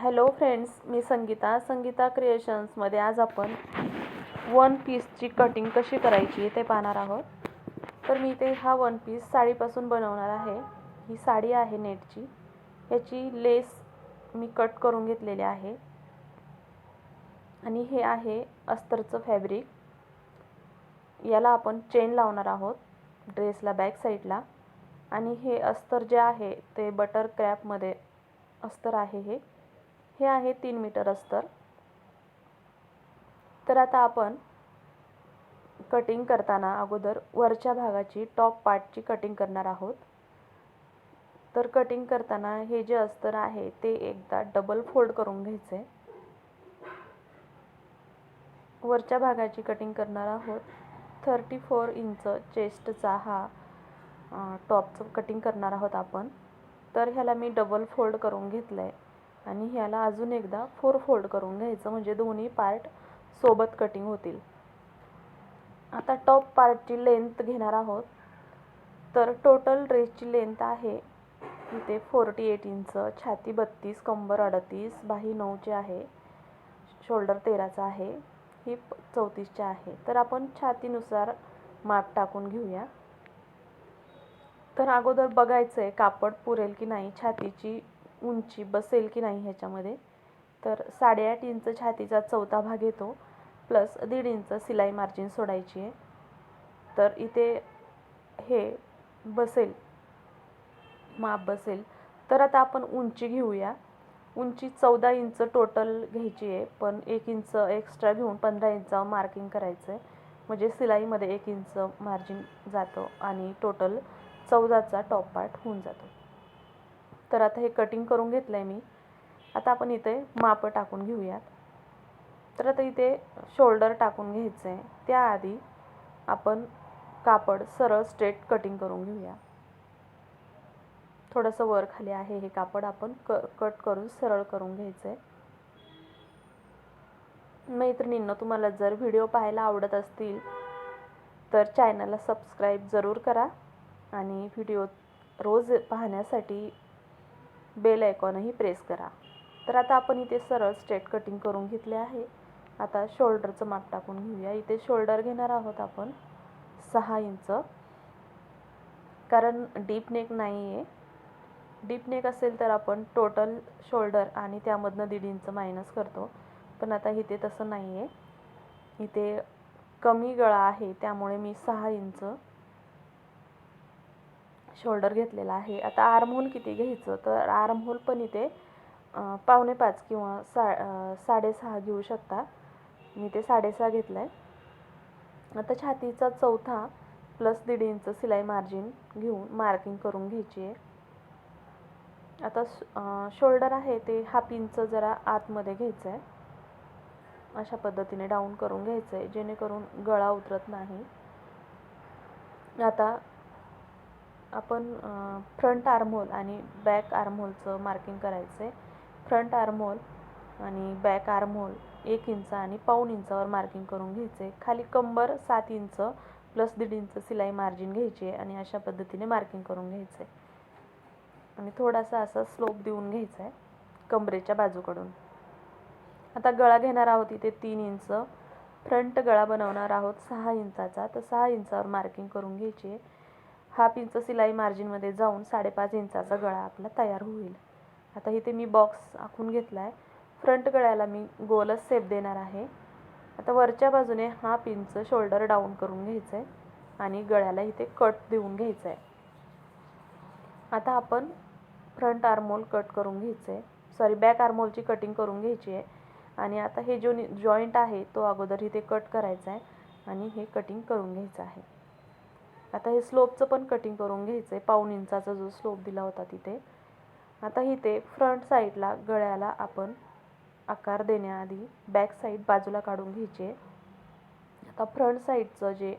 Hello friends मी संगीता. संगीता क्रिएशन्समध्ये आज आपण वन पीसची कटिंग कशी करायची ते पाहणार आहोत. तर मी ते हा वन पीस साडीपासून बनवणार आहे. ही साडी आहे नेटची. याची लेस मी कट करून घेतलेली आहे. आणि हे आहे अस्तरचं फॅब्रिक याला आपण चेन लावणार आहोत ड्रेसला बॅक साईडला आणि हे अस्तर जे आहे ते बटर क्रॅपमध्ये अस्तर आहे हे. हे आहे तीन मीटर अस्तर. तर आता आपण कटिंग करताना अगोदर वरच्या भागाची टॉप पार्टची कटिंग करणार आहोत. तर कटिंग करताना हे जे अस्तर आहे ते एकदा डबल फोल्ड करून घ्यायचे. वरच्या भागाची कटिंग करणार आहोत. थर्टी फोर इंच चेस्टचा हा टॉपचं कटिंग करणार आहोत आपण. तर ह्याला मी डबल फोल्ड करून घेतलं आहे आणि ह्याला अजून एकदा फोर फोल्ड करून घ्यायचं म्हणजे दोन्ही पार्ट सोबत कटिंग होतील. आता टॉप पार्टची लेंथ घेणार आहोत. तर टोटल ड्रेसची लेंथ आहे इथे फोर्टी एट इंच छाती बत्तीस कंबर अडतीस बाही नऊचे आहे शोल्डर तेराचा आहे हिप चौतीसच्या आहे. तर आपण छातीनुसार माप टाकून घेऊया. तर अगोदर बघायचं आहे कापड पुरेल की नाही छातीची उंची बसेल की नाही ह्याच्यामध्ये तर साडेआठ इंच छातीचा चौथा भाग येतो प्लस दीड इंच सिलाई मार्जिन सोडायची आहे. तर इथे हे बसेल माप बसेल. तर आता आपण उंची घेऊया. उंची चौदा इंच टोटल घ्यायची आहे पण एक इंच एक्स्ट्रा घेऊन पंधरा इंच मार्किंग करायचं आहे म्हणजे सिलाईमध्ये एक इंच मार्जिन जातं आणि टोटल चौदाचा टॉप पार्ट होऊन जातो. तर आता हे कटिंग करून घेतलं आहे मी. आता आपण इथे मापं टाकून घेऊयात. तर आता इथे शोल्डर टाकून घ्यायचं आहे त्याआधी आपण कापड सरळ स्ट्रेट कटिंग करून घेऊया. थोडंसं वर खाली आहे हे कापड आपण क कट करून सरळ करून घ्यायचं आहे मैत्रिणींना तुम्हाला जर व्हिडिओ पाहायला आवडत असतील तर चॅनलला सबस्क्राईब जरूर करा. आणि व्हिडिओ रोज पाहण्यासाठी बेल आयकॉनही प्रेस करा. तर आता आपण इथे सरळ स्ट्रेट कटिंग करून घेतले आहे. आता शोल्डरचं माप टाकून घेऊया. इथे शोल्डर घेणार आहोत आपण सहा इंच. कारण डीप नेक नाही आहे डीप नेक असेल तर आपण टोटल शोल्डर आणि त्यामधनं दीड इंच मायनस करतो. पण आता इथे तसं नाही आहे इथे कमी गळा आहे त्यामुळे मी सहा इंच शोल्डर घेतलेला आहे. आता आर्महोल किती घ्यायचं? तर आर्महोल पण इथे पावणे पाच किंवा सा साडेसहा घेऊ शकता. मी ते साडेसहा घेतलं आहे आता छातीचा चौथा प्लस दीड इंच सिलाई मार्जिन घेऊन मार्किंग करून घ्यायची आहे. आता शोल्डर आहे ते हाफ इंच जरा आतमध्ये घ्यायचं आहे अशा पद्धतीने डाऊन करून घ्यायचं आहे जेणेकरून गळा उतरत नाही. आता आपण फ्रंट आर्महोल आणि बॅक आर्महोलचं मार्किंग करायचं आहे फ्रंट आर्महोल आणि बॅक आर्महोल एक इंच आणि पाऊण इंचावर मार्किंग करून घ्यायचं आहे खाली कंबर सात इंच प्लस दीड इंच सिलाई मार्जिन घ्यायची आहे आणि अशा पद्धतीने मार्किंग करून घ्यायचं आहे आणि थोडासा असा स्लोप देऊन घ्यायचा आहे कमरेच्या बाजूकडून. आता गळा घेणार आहोत इथे तीन इंच. फ्रंट गळा बनवणार आहोत सहा इंचाचा. तर सहा इंचावर मार्किंग करून घ्यायची आहे. हाफ इंच सिलाई मार्जिनमध्ये जाऊन साडेपाच इंचाचा गळा आपला तयार होईल. आता इथे मी बॉक्स आखून घेतला आहे फ्रंट गळ्याला मी गोलच सेप देणार आहे. आता वरच्या बाजूने हाफ इंच शोल्डर डाऊन करून घ्यायचं आहे आणि गळ्याला इथे कट देऊन घ्यायचं आहे आता आपण फ्रंट आर्मोल कट करून घ्यायचं आहे सॉरी बॅक आर्मोलची कटिंग करून घ्यायची आहे. आणि आता हे जो जॉईंट आहे तो अगोदर इथे कट करायचा आहे आणि हे कटिंग करून घ्यायचं आहे. आता हे स्लोपचं पण कटिंग करून घ्यायचं आहे पाऊन इंचाचा जो स्लोप दिला होता तिथे. आता इथे फ्रंट साईडला गळ्याला आपण आकार देण्याआधी बॅक साईड बाजूला काढून घ्यायचे. आता फ्रंट साईडचं जे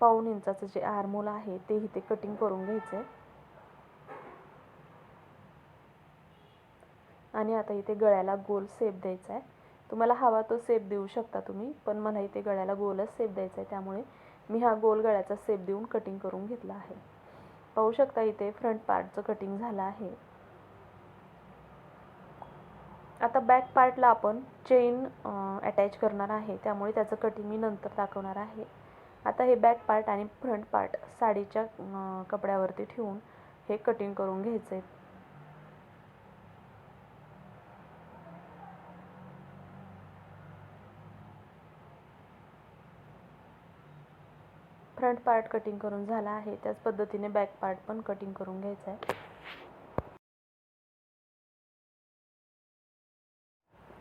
पाऊन इंचाचं जे आरमोल आहे ते इथे कटिंग करून घ्यायचं आहे आणि आता इथे गळ्याला गोल सेप द्यायचा आहे तुम्हाला हवा तो सेप देऊ शकता तुम्ही पण मला इथे गळ्याला गोलच सेप द्यायचा आहे त्यामुळे मी हा गोल गळ्याचा सेप देऊन कटिंग करून घेतला आहे. पाहू शकता इथे फ्रंट पार्टचं कटिंग झालं आहे. आता बॅक पार्टला आपण चेन अटॅच करणार आहे. त्यामुळे त्याचं कटिंग मी नंतर दाखवणार आहे. आता हे बॅक पार्ट आणि फ्रंट पार्ट साडीच्या कपड्यावरती ठेवून हे कटिंग करून घ्यायचं फ्रंट पार्ट कटिंग करून झाला आहे. त्याच पद्धतीने बॅक पार्ट पण कटिंग करून घ्यायचा आहे.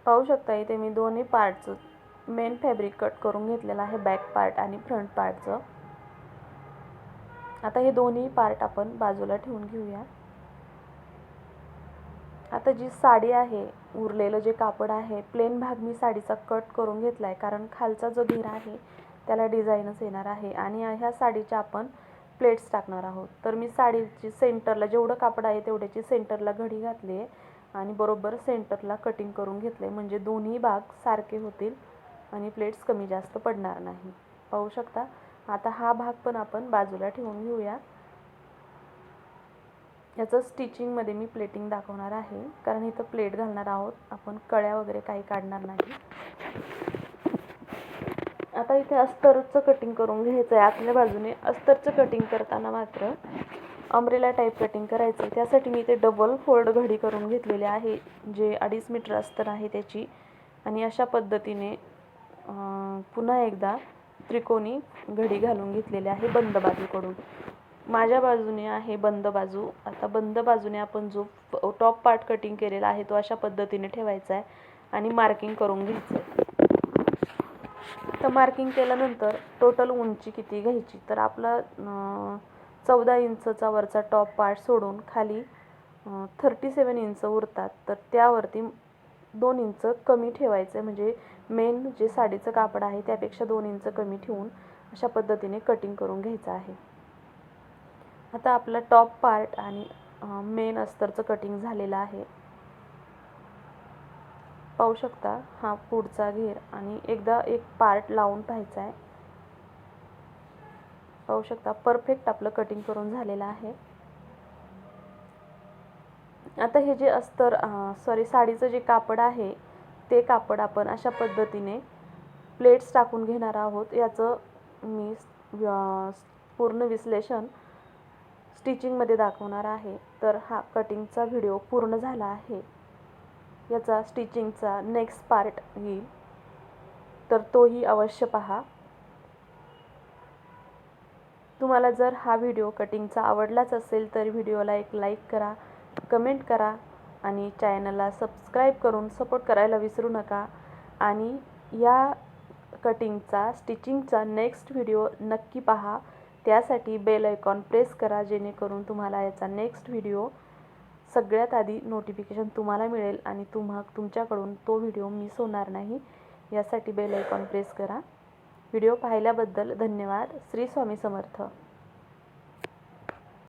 पाहू शकता इथे मी दोन्ही पार्टचं मेन फॅब्रिक कट करून घेतलेलं आहे बॅक पार्ट आणि फ्रंट पार्टचं आता हे दोन्ही पार्ट आपण बाजूला ठेवून घेऊया. आता जी साडी आहे उरलेलं जे कापड आहे प्लेन भाग मी साडीचा कट करून घेतला आहे कारण खालचा जो घेरा आहे त्याला डिझाईनच येणार आहे. आणि ह्या साडीच्या आपण प्लेट्स टाकणार आहोत. तर मी साडीची सेंटरला जेवढं कापड आहे तेवढ्याची सेंटरला घडी घातली आहे. आणि बरोबर सेंटरला कटिंग करून घेतलं आहे म्हणजे दोन्ही भाग सारखे होतील आणि प्लेट्स कमी जास्त पडणार नाही. पाहू शकता? आता हा भाग पण आपण बाजूला ठेवून घेऊया. याचं स्टिचिंगमध्ये मी प्लेटिंग दाखवणार आहे. कारण इथं प्लेट घालणार आहोत. आपण कळ्या वगैरे काही काढणार नाही. आता इथे अस्तरचं कटिंग करून घ्यायचं आहे आतल्या बाजूने अस्तरचं कटिंग करताना मात्र अमरेला टाईप कटिंग करायचं आहे त्यासाठी मी इथे डबल फोल्ड घडी करून घेतलेले आहे जे अडीच मीटर अस्तर आहे त्याची. आणि अशा पद्धतीने पुन्हा एकदा त्रिकोणी घडी घालून घेतलेली आहे बंद बाजूकडून. माझ्या बाजूने आहे बंद बाजू. आता बंद बाजूने आपण जो टॉप पार्ट कटिंग केलेला आहे तो अशा पद्धतीने ठेवायचा आहे आणि मार्किंग करून घ्यायचं आहे तर मार्किंग केल्यानंतर टोटल उंची किती घ्यायची? तर आपलं चौदा इंचचा वरचा टॉप पार्ट सोडून खाली थर्टी सेवन इंच उरतात. तर त्यावरती दोन इंच कमी ठेवायचं आहे म्हणजे मेन जे साडीचं कापड आहे त्यापेक्षा दोन इंच कमी ठेवून अशा पद्धतीने कटिंग करून घ्यायचं आहे. आता आपला टॉप पार्ट आणि मेन अस्तरचं कटिंग झालेलं आहे. पाहू शकता हा पुढचा घेर आणि एकदा एक पार्ट लावून पाहायचा आहे. पाहू शकता परफेक्ट आपलं कटिंग करून झालेलं आहे. आता हे जे अस्तर सॉरी साडीचं जे कापड आहे ते कापड आपण अशा पद्धतीने प्लेट्स टाकून घेणार आहोत. याचं मी पूर्ण विश्लेषण स्टिचिंगमध्ये दाखवणार आहे. तर हा कटिंगचा व्हिडिओ पूर्ण झाला आहे. याचा स्टिचिंगचा नेक्स्ट पार्ट येईल तर तोही अवश्य पहा. तुम्हाला जर हा व्हिडिओ कटिंगचा आवडलाच असेल तर व्हिडिओला एक लाईक करा कमेंट करा आणि चॅनलला सबस्क्राईब करून सपोर्ट करायला विसरू नका. आणि या कटिंगचा स्टिचिंगचा नेक्स्ट व्हिडिओ नक्की पहा. त्यासाठी बेल आयकॉन प्रेस करा जेणेकरून तुम्हाला याचा नेक्स्ट व्हिडिओ सगळ्यात आधी नोटिफिकेशन तुम्हाला मिळेल आणि तुम्हा तुमच्याकडून तो व्हिडिओ मिस होणार नाही. यासाठी बेल आयकॉन प्रेस करा. व्हिडिओ पाहिल्याबद्दल धन्यवाद. श्री स्वामी समर्थ.